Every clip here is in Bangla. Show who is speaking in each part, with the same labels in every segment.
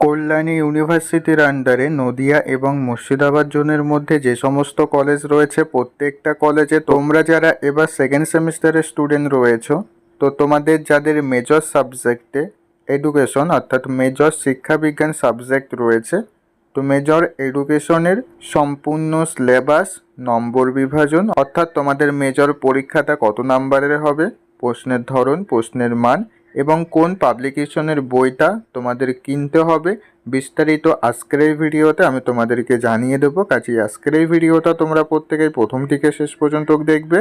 Speaker 1: কল্যাণী ইউনিভার্সিটির আন্ডারে নদিয়া এবং মুর্শিদাবাদ জোনের মধ্যে যে সমস্ত কলেজ রয়েছে, প্রত্যেকটা কলেজে তোমরা যারা এবার সেকেন্ড সেমিস্টারের স্টুডেন্ট রয়েছো, তো তোমাদের যাদের মেজর সাবজেক্টে এডুকেশন অর্থাৎ মেজর শিক্ষাবিজ্ঞান সাবজেক্ট রয়েছে, তো মেজর এডুকেশনের সম্পূর্ণ সিলেবাস নম্বর বিভাজন, অর্থাৎ তোমাদের মেজর পরীক্ষাটা কত নাম্বারের হবে? প্রশ্নের ধরন, প্রশ্নের মান এবং কোন পাবলিকেশনের বইটা তোমাদের কিনতে হবে, বিস্তারিত আজকের এই ভিডিওতে আমি তোমাদেরকে জানিয়ে দেবো। কাজেই আজকের এই ভিডিওটা তোমরা প্রত্যেকেই প্রথম থেকে শেষ পর্যন্ত দেখবে।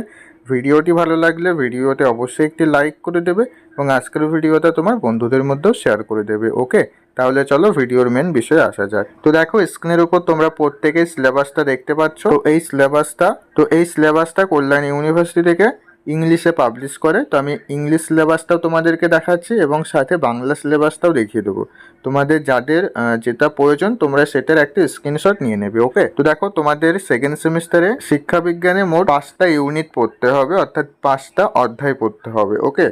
Speaker 1: ভিডিওটি ভালো লাগলে ভিডিওতে অবশ্যই একটি লাইক করে দেবে এবং আজকের ভিডিওটা তোমার বন্ধুদের মধ্যেও শেয়ার করে দেবে, ওকে? তাহলে চলো ভিডিওর মেন বিষয়ে আসা যাক। তো দেখো স্ক্রিনের উপর তোমরা প্রত্যেকেই সিলেবাসটা দেখতে পাচ্ছ। এই সিলেবাসটা তো এই সিলেবাসটা কল্যাণ ইউনিভার্সিটি থেকে ইংলিশে পাবলিশ করে, তো আমি ইংলিশ সিলেবাসটাও তোমাদেরকে দেখাচ্ছি এবং সাথে বাংলা সিলেবাসটাও দেখিয়ে দেবো। তোমাদের যাদের যেটা প্রয়োজন, তোমরা সেটার একটা স্ক্রিনশট নিয়ে নেবে ওকে তো দেখো, তোমাদের সেকেন্ড সেমিস্টারে শিক্ষাবিজ্ঞানে মোট পাঁচটা ইউনিট পড়তে হবে, অর্থাৎ পাঁচটা অধ্যায় পড়তে হবে ওকে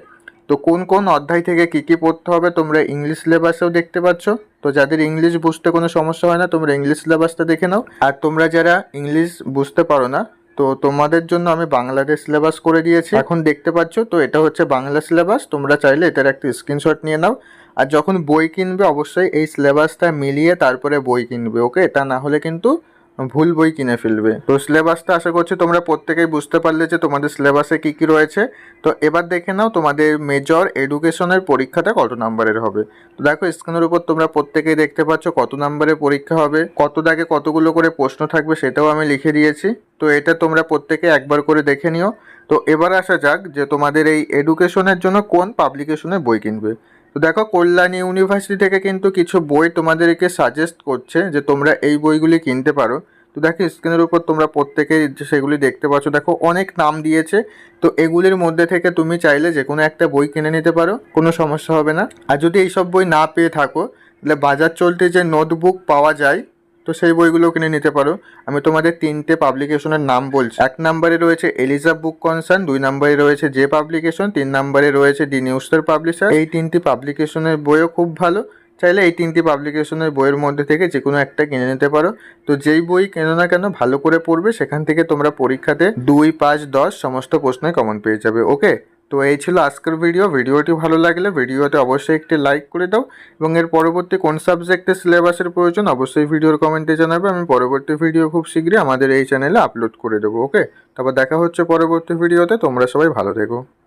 Speaker 1: তো কোন কোন অধ্যায় থেকে কি কি পড়তে হবে, তোমরা ইংলিশ সিলেবাসেও দেখতে পাচ্ছ। তো যাদের ইংলিশ বুঝতে কোনো সমস্যা হয় না, তোমরা ইংলিশ সিলেবাসটা দেখে নাও। আর তোমরা যারা ইংলিশ বুঝতে পারো না তো তোমাদের জন্য আমি বাংলাদেশ সিলেবাস করে দিয়েছি। এখন দেখতে পাচ্ছ, তো এটা হচ্ছে বাংলা সিলেবাস তোমরা চাইলে এটার একটা স্ক্রিনশট নিয়ে নাও। আর যখন বই কিনবে, অবশ্যই এই সিলেবাসটা মিলিয়ে তারপরে বই কিনবে ওকে এটা না হলে কিন্তু ভুল বই কিনে ফেলবে। তো সিলেবাসটা আশা করছি তোমরা প্রত্যেকেই বুঝতে পারলে যে তোমাদের সিলেবাসে কি কি রয়েছে। তো এবার দেখে নাও তোমাদের মেজর এডুকেশনের পরীক্ষাটা কত নাম্বারের হবে। তো দেখো স্ক্রিনের উপর তোমরা প্রত্যেকেই দেখতে পাচ্ছ কত নাম্বারের পরীক্ষা হবে, কত দাগে কতগুলো করে প্রশ্ন থাকবে সেটাও আমি লিখে দিয়েছি। তো এটা তোমরা প্রত্যেকে একবার করে দেখে নিও। তো এবার আসা যাক যে তোমাদের এই এডুকেশনের জন্য কোন পাবলিকেশনের বই কিনবে। তো দেখো, কল্যাণী ইউনিভার্সিটি থেকে কিন্তু কিছু বই তোমাদেরকে সাজেস্ট করছে যে তোমরা এই বইগুলি কিনতে পারো। তো দেখো স্ক্রিনের উপর তোমরা প্রত্যেকে সেগুলি দেখতে পাচ্ছ, দেখো অনেক নাম দিয়েছে। তো এগুলির মধ্যে থেকে তুমি চাইলে যে কোনো একটা বই কিনে নিতে পারো, কোনো সমস্যা হবে না। আর যদি এইসব বই না পেয়ে থাকো, তাহলে বাজার চলতে যে নোটবুক পাওয়া যায় তো সেই বইগুলো কিনে নিতে পারো। আমি তোমাদের তিনটে পাবলিকেশনের নাম বলছি। এক নম্বরে রয়েছে এলিজা বুক কনসার্ন দুই নম্বরে রয়েছে যে পাবলিকেশন তিন নম্বরে রয়েছে দি নিউজটার পাবলিশার এই তিনটি পাবলিকেশনের বইও খুব ভালো। চাইলে এই তিনটি পাবলিকেশনের বইয়ের মধ্যে থেকে যে কোনো একটা কিনে নিতে পারো। তো যেই বই কেনো না কেন ভালো করে পড়বে, সেখান থেকে তোমরা পরীক্ষাতে দুই, পাঁচ, দশ সমস্ত প্রশ্নে কমন পেয়ে যাবে ওকে তো এই ছিল আজকের ভিডিও ভিডিওটি ভালো লাগলে ভিডিওতে অবশ্যই একটি লাইক করে দাও এবং এর পরবর্তী কোন সাবজেক্টে সিলেবাসের প্রয়োজন অবশ্যই ভিডিওর কমেন্টে জানাবে। আমি পরবর্তী ভিডিও খুব শীঘ্রই আমাদের এই চ্যানেলে আপলোড করে দেবো ওকে তারপর দেখা হচ্ছে পরবর্তী ভিডিওতে তোমরা সবাই ভালো থেকো।